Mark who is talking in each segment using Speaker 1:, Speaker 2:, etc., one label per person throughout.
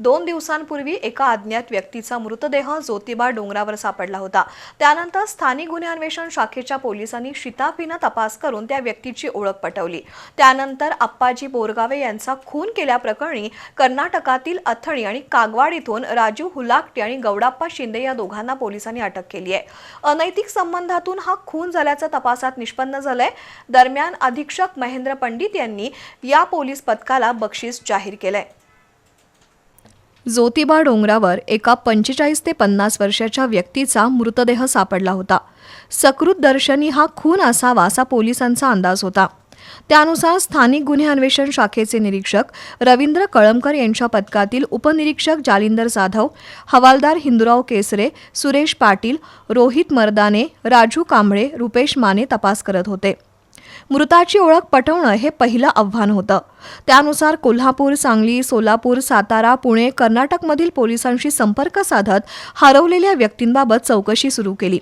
Speaker 1: दोन दिवसांपूर्वी एका अज्ञात व्यक्तीचा मृतदेह ज्योतिबा डोंगरावर सापडला होता. त्यानंतर स्थानिक गुन्हे अन्वेषण शाखेच्या पोलिसांनी शिताफीनं तपास करून त्या व्यक्तीची ओळख पटवली. त्यानंतर आप्पाजी बोरगावे यांचा खून केल्याप्रकरणी कर्नाटकातील अथणी आणि कागवाड इथून राजू हुलाकटे आणि गौडाप्पा शिंदे या दोघांना पोलिसांनी अटक केली आहे. अनैतिक संबंधातून हा खून झाल्याचं तपासात निष्पन्न झालंय. दरम्यान अधीक्षक महेंद्र पंडित यांनी या पोलीस पथकाला बक्षीस जाहीर केलंय. ज्योतिबा डोंगरावर एका पंचेचाळीस ते पन्नास वर्षाच्या व्यक्तीचा मृतदेह सापडला होता. सकृत दर्शनी हा खून असावा असा पोलिसांचा अंदाज होता. त्यानुसार स्थानिक गुन्हे अन्वेषण शाखेचे निरीक्षक रवींद्र कळमकर यांच्या पथकातील उपनिरीक्षक जालिंदर जाधव हवालदार हिंदुराव केसरे सुरेश पाटील रोहित मर्दाने राजू कांबळे रुपेश माने तपास करत होते. मृताची ओळख पटवणं हे पहिलं आव्हान होतं. त्यानुसार कोल्हापूर सांगली सोलापूर सातारा पुणे कर्नाटकमधील पोलिसांशी संपर्क साधत हरवलेल्या व्यक्तींबाबत चौकशी सुरू केली.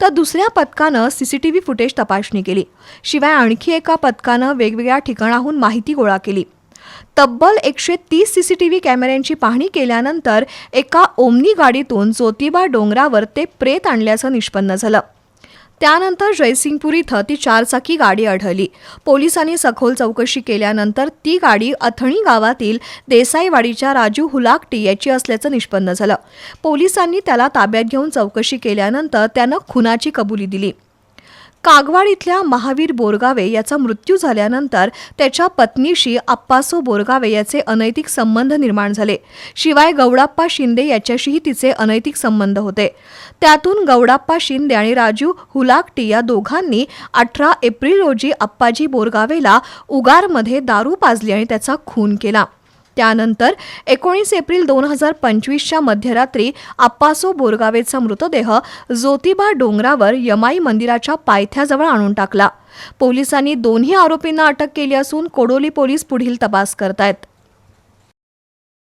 Speaker 1: तर दुसऱ्या पथकानं सीसीटीव्ही फुटेज तपासणी केली. शिवाय आणखी एका पथकानं वेगवेगळ्या ठिकाणाहून माहिती गोळा केली. तब्बल एकशे तीस सीसीटीव्ही कॅमेऱ्यांची पाहणी केल्यानंतर एका ओमनी गाडीतून ज्योतिबा डोंगरावर ते प्रेत आणल्याचं निष्पन्न झालं. त्यानंतर जयसिंगपूर इथं ती चारचाकी गाडी आढळली. पोलिसांनी सखोल चौकशी केल्यानंतर ती गाडी अथणी गावातील देसाईवाडीच्या राजू हुलाकटी याची असल्याचं निष्पन्न झालं. पोलिसांनी त्याला ताब्यात घेऊन चौकशी केल्यानंतर त्यानं खुनाची कबुली दिली. कागवाड इथल्या महावीर बोरगावे याचा मृत्यू झाल्यानंतर त्याच्या पत्नीशी आप्पासो बोरगावे याचे अनैतिक संबंध निर्माण झाले. शिवाय गौडाप्पा शिंदे याच्याशीही तिचे अनैतिक संबंध होते. त्यातून गौडाप्पा शिंदे आणि राजू हुलाकटी या दोघांनी अठरा एप्रिल रोजी आप्पाजी बोरगावेला उगारमध्ये दारू पाजली आणि त्याचा खून केला. त्यानंतर एकोणीस एप्रिल दोन हजार पंचवीसच्या मध्यरात्री आप्पासो बोरगावेचा मृतदेह ज्योतिबा डोंगरावर यमाई मंदिराच्या पायथ्याजवळ आणून टाकला. पोलिसांनी दोन्ही आरोपींना अटक केली असून कोडोली पोलीस पुढील तपास करतायत.